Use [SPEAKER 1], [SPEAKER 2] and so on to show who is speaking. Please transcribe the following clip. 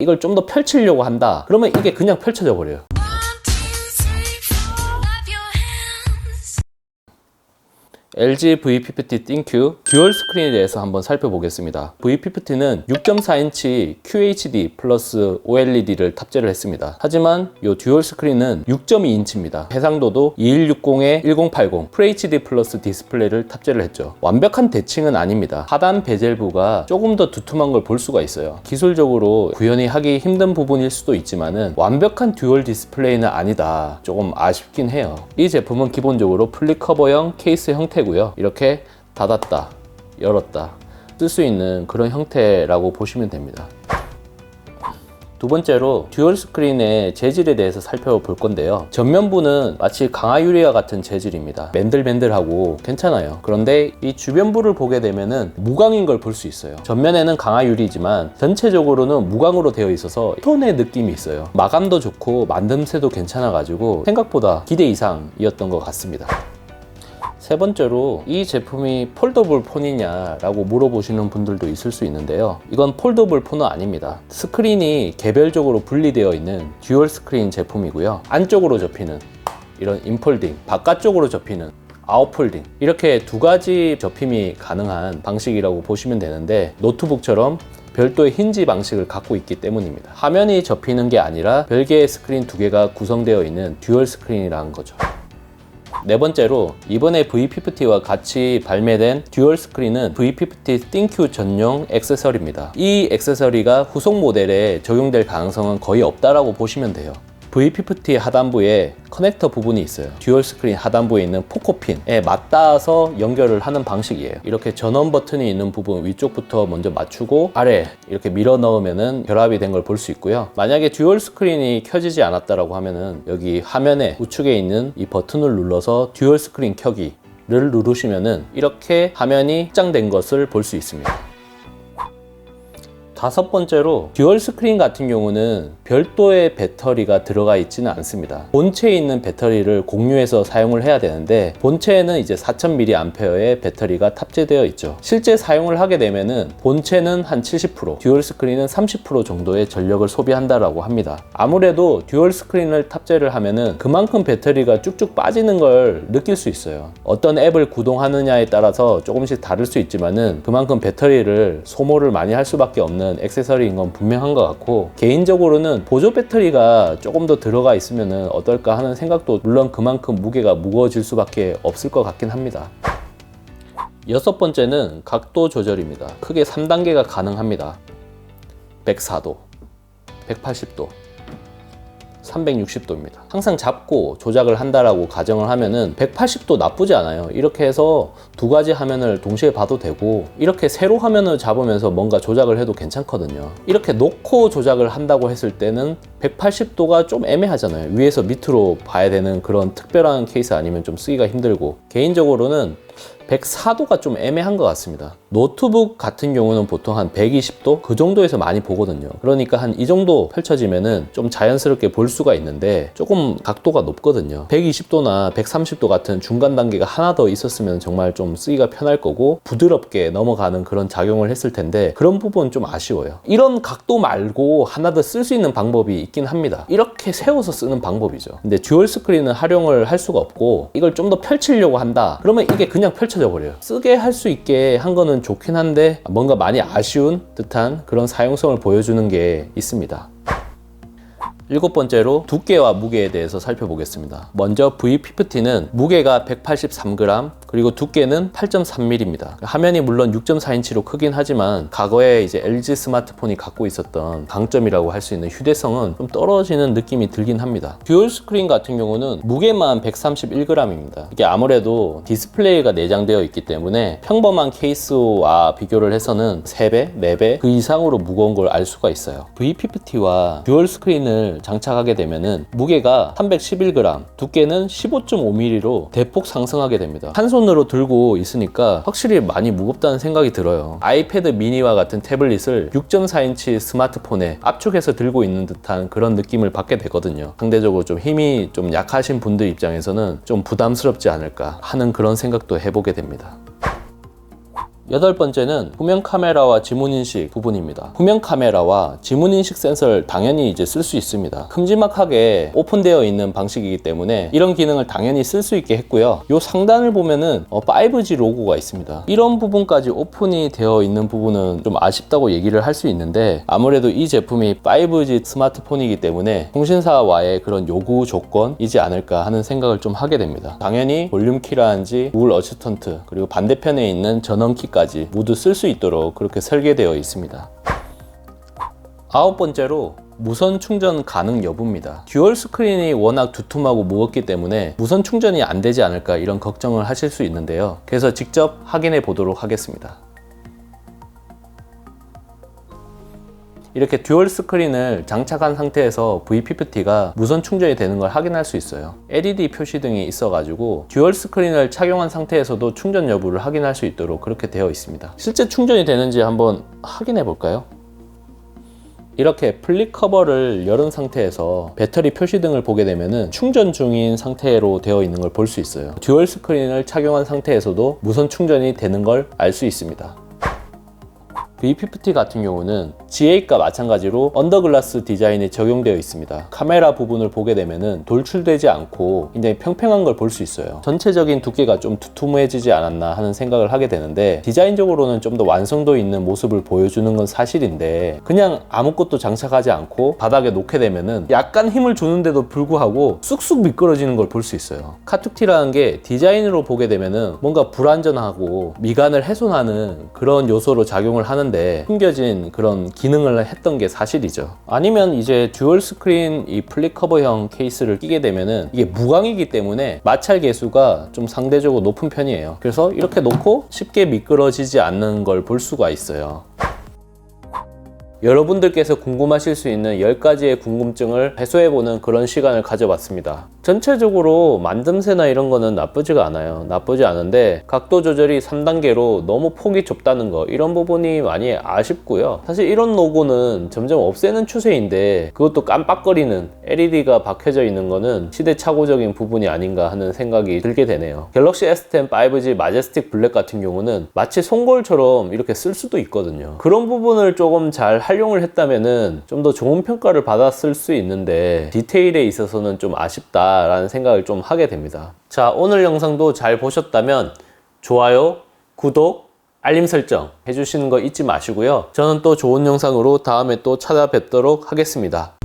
[SPEAKER 1] 이걸 좀 더 펼치려고 한다. 그러면 이게 그냥 펼쳐져 버려요. LG V50 띵큐 듀얼 스크린에 대해서 한번 살펴보겠습니다. V50는 6.4인치 QHD 플러스 OLED를 탑재를 했습니다. 하지만 이 듀얼 스크린은 6.2인치입니다. 해상도도 2160에 1080 FHD 플러스 디스플레이를 탑재를 했죠. 완벽한 대칭은 아닙니다. 하단 베젤부가 조금 더 두툼한 걸 볼 수가 있어요. 기술적으로 구현이 하기 힘든 부분일 수도 있지만은 완벽한 듀얼 디스플레이는 아니다. 조금 아쉽긴 해요. 이 제품은 기본적으로 플립 커버형 케이스 형태고 요. 이렇게 닫았다, 열었다 쓸 수 있는 그런 형태라고 보시면 됩니다. 두 번째로 듀얼 스크린의 재질에 대해서 살펴볼 건데요. 전면부는 마치 강화 유리와 같은 재질입니다. 맨들맨들하고 괜찮아요. 그런데 이 주변부를 보게 되면은 무광인 걸 볼 수 있어요. 전면에는 강화 유리지만 전체적으로는 무광으로 되어 있어서 톤의 느낌이 있어요. 마감도 좋고 만듦새도 괜찮아가지고 생각보다 기대 이상이었던 것 같습니다. 세 번째로 이 제품이 폴더블 폰이냐라고 물어보시는 분들도 있을 수 있는데요. 이건 폴더블 폰은 아닙니다. 스크린이 개별적으로 분리되어 있는 듀얼 스크린 제품이고요. 안쪽으로 접히는 이런 인폴딩, 바깥쪽으로 접히는 아웃폴딩 이렇게 두 가지 접힘이 가능한 방식이라고 보시면 되는데 노트북처럼 별도의 힌지 방식을 갖고 있기 때문입니다. 화면이 접히는 게 아니라 별개의 스크린 두 개가 구성되어 있는 듀얼 스크린이라는 거죠. 네 번째로 이번에 V50와 같이 발매된 듀얼 스크린은 V50 띵큐 전용 액세서리입니다. 이 액세서리가 후속 모델에 적용될 가능성은 거의 없다라고 보시면 돼요. V50 하단부에 커넥터 부분이 있어요. 듀얼 스크린 하단부에 있는 포코핀에 맞닿아서 연결을 하는 방식이에요. 이렇게 전원 버튼이 있는 부분 위쪽부터 먼저 맞추고 아래 이렇게 밀어 넣으면은 결합이 된 걸 볼 수 있고요. 만약에 듀얼 스크린이 켜지지 않았다라고 하면은 여기 화면에 우측에 있는 이 버튼을 눌러서 듀얼 스크린 켜기 를 누르시면은 이렇게 화면이 확장된 것을 볼 수 있습니다. 다섯 번째로 듀얼 스크린 같은 경우는 별도의 배터리가 들어가 있지는 않습니다. 본체에 있는 배터리를 공유해서 사용을 해야 되는데 본체에는 이제 4000mAh의 배터리가 탑재되어 있죠. 실제 사용을 하게 되면은 본체는 한 70%, 듀얼 스크린은 30% 정도의 전력을 소비한다라고 합니다. 아무래도 듀얼 스크린을 탑재를 하면은 그만큼 배터리가 쭉쭉 빠지는 걸 느낄 수 있어요. 어떤 앱을 구동하느냐에 따라서 조금씩 다를 수 있지만은 그만큼 배터리를 소모를 많이 할 수밖에 없는 액세서리인 건 분명한 것 같고 개인적으로는 보조 배터리가 조금 더 들어가 있으면 어떨까 하는 생각도 물론 그만큼 무게가 무거워질 수밖에 없을 것 같긴 합니다. 여섯 번째는 각도 조절입니다. 크게 3단계가 가능합니다. 104도, 180도, 360도입니다. 항상 잡고 조작을 한다라고 가정을 하면은 180도 나쁘지 않아요. 이렇게 해서 두 가지 화면을 동시에 봐도 되고 이렇게 세로 화면을 잡으면서 뭔가 조작을 해도 괜찮거든요. 이렇게 놓고 조작을 한다고 했을 때는 180도가 좀 애매하잖아요. 위에서 밑으로 봐야 되는 그런 특별한 케이스 아니면 좀 쓰기가 힘들고 개인적으로는 104도가 좀 애매한 것 같습니다. 노트북 같은 경우는 보통 한 120도 그 정도에서 많이 보거든요. 그러니까 한 이 정도 펼쳐지면은 좀 자연스럽게 볼 수가 있는데 조금 각도가 높거든요. 120도나 130도 같은 중간 단계가 하나 더 있었으면 정말 좀 쓰기가 편할 거고 부드럽게 넘어가는 그런 작용을 했을 텐데 그런 부분 좀 아쉬워요. 이런 각도 말고 하나 더 쓸 수 있는 방법이 있긴 합니다. 이렇게 세워서 쓰는 방법이죠. 근데 듀얼 스크린은 활용을 할 수가 없고 이걸 좀 더 펼치려고 한다. 그러면 이게 그냥 펼쳐 져 버려요. 쓰게 할 수 있게 한 거는 좋긴 한데 뭔가 많이 아쉬운 듯한 그런 사용성을 보여주는 게 있습니다. 일곱 번째로 두께와 무게에 대해서 살펴보겠습니다. 먼저 V50는 무게가 183g 그리고 두께는 8.3mm입니다. 화면이 물론 6.4인치로 크긴 하지만 과거에 이제 LG 스마트폰이 갖고 있었던 강점이라고 할 수 있는 휴대성은 좀 떨어지는 느낌이 들긴 합니다. 듀얼 스크린 같은 경우는 무게만 131g입니다. 이게 아무래도 디스플레이가 내장되어 있기 때문에 평범한 케이스와 비교를 해서는 3배, 4배 그 이상으로 무거운 걸 알 수가 있어요. V50와 듀얼 스크린을 장착하게 되면은 무게가 311g, 두께는 15.5mm로 대폭 상승하게 됩니다. 한 손으로 들고 있으니까 확실히 많이 무겁다는 생각이 들어요. 아이패드 미니와 같은 태블릿을 6.4인치 스마트폰에 압축해서 들고 있는 듯한 그런 느낌을 받게 되거든요. 상대적으로 좀 힘이 좀 약하신 분들 입장에서는 좀 부담스럽지 않을까 하는 그런 생각도 해보게 됩니다. 여덟 번째는 후면 카메라와 지문 인식 부분입니다. 후면 카메라와 지문 인식 센서를 당연히 이제 쓸 수 있습니다. 큼지막하게 오픈되어 있는 방식이기 때문에 이런 기능을 당연히 쓸 수 있게 했고요. 요 상단을 보면은 어, 5G 로고가 있습니다. 이런 부분까지 오픈이 되어 있는 부분은 좀 아쉽다고 얘기를 할 수 있는데 아무래도 이 제품이 5G 스마트폰이기 때문에 통신사와의 그런 요구 조건이지 않을까 하는 생각을 좀 하게 됩니다. 당연히 볼륨 키라든지 우울 어시스턴트 그리고 반대편에 있는 전원 키까지 모두 쓸 수 있도록 그렇게 설계되어 있습니다. 아홉 번째로 무선 충전 가능 여부입니다. 듀얼 스크린이 워낙 두툼하고 무겁기 때문에 무선 충전이 안 되지 않을까 이런 걱정을 하실 수 있는데요. 그래서 직접 확인해 보도록 하겠습니다. 이렇게 듀얼 스크린을 장착한 상태에서 VPPT가 무선 충전이 되는 걸 확인할 수 있어요. LED 표시등이 있어가지고 듀얼 스크린을 착용한 상태에서도 충전 여부를 확인할 수 있도록 그렇게 되어 있습니다. 실제 충전이 되는지 한번 확인해 볼까요? 이렇게 플립 커버를 열은 상태에서 배터리 표시등을 보게 되면 충전 중인 상태로 되어 있는 걸 볼 수 있어요. 듀얼 스크린을 착용한 상태에서도 무선 충전이 되는 걸 알 수 있습니다. VPPT 같은 경우는 GA과 마찬가지로 언더글라스 디자인이 적용되어 있습니다. 카메라 부분을 보게 되면은 돌출되지 않고 굉장히 평평한 걸 볼 수 있어요. 전체적인 두께가 좀 두툼해지지 않았나 하는 생각을 하게 되는데 디자인적으로는 좀 더 완성도 있는 모습을 보여주는 건 사실인데 그냥 아무것도 장착하지 않고 바닥에 놓게 되면은 약간 힘을 주는데도 불구하고 쑥쑥 미끄러지는 걸 볼 수 있어요. 카툭티라는 게 디자인으로 보게 되면은 뭔가 불안전하고 미간을 훼손하는 그런 요소로 작용을 하는 하는데 숨겨진 그런 기능을 했던 게 사실이죠. 아니면 이제 듀얼 스크린 이 플립 커버형 케이스를 끼게 되면은 이게 무광이기 때문에 마찰 계수가 좀 상대적으로 높은 편이에요. 그래서 이렇게 놓고 쉽게 미끄러지지 않는 걸 볼 수가 있어요. 여러분들께서 궁금하실 수 있는 10가지의 궁금증을 해소해보는 그런 시간을 가져봤습니다. 전체적으로 만듦새나 이런 거는 나쁘지가 않아요. 나쁘지 않은데 각도 조절이 3단계로 너무 폭이 좁다는 거 이런 부분이 많이 아쉽고요. 사실 이런 로고는 점점 없애는 추세인데 그것도 깜빡거리는 LED가 박혀져 있는 거는 시대착오적인 부분이 아닌가 하는 생각이 들게 되네요. 갤럭시 S10 5G 마제스틱 블랙 같은 경우는 마치 송골처럼 이렇게 쓸 수도 있거든요. 그런 부분을 조금 잘 활용을 했다면은 좀 더 좋은 평가를 받았을 수 있는데 디테일에 있어서는 좀 아쉽다라는 생각을 좀 하게 됩니다. 자, 오늘 영상도 잘 보셨다면 좋아요, 구독, 알림 설정 해주시는 거 잊지 마시고요. 저는 또 좋은 영상으로 다음에 또 찾아뵙도록 하겠습니다.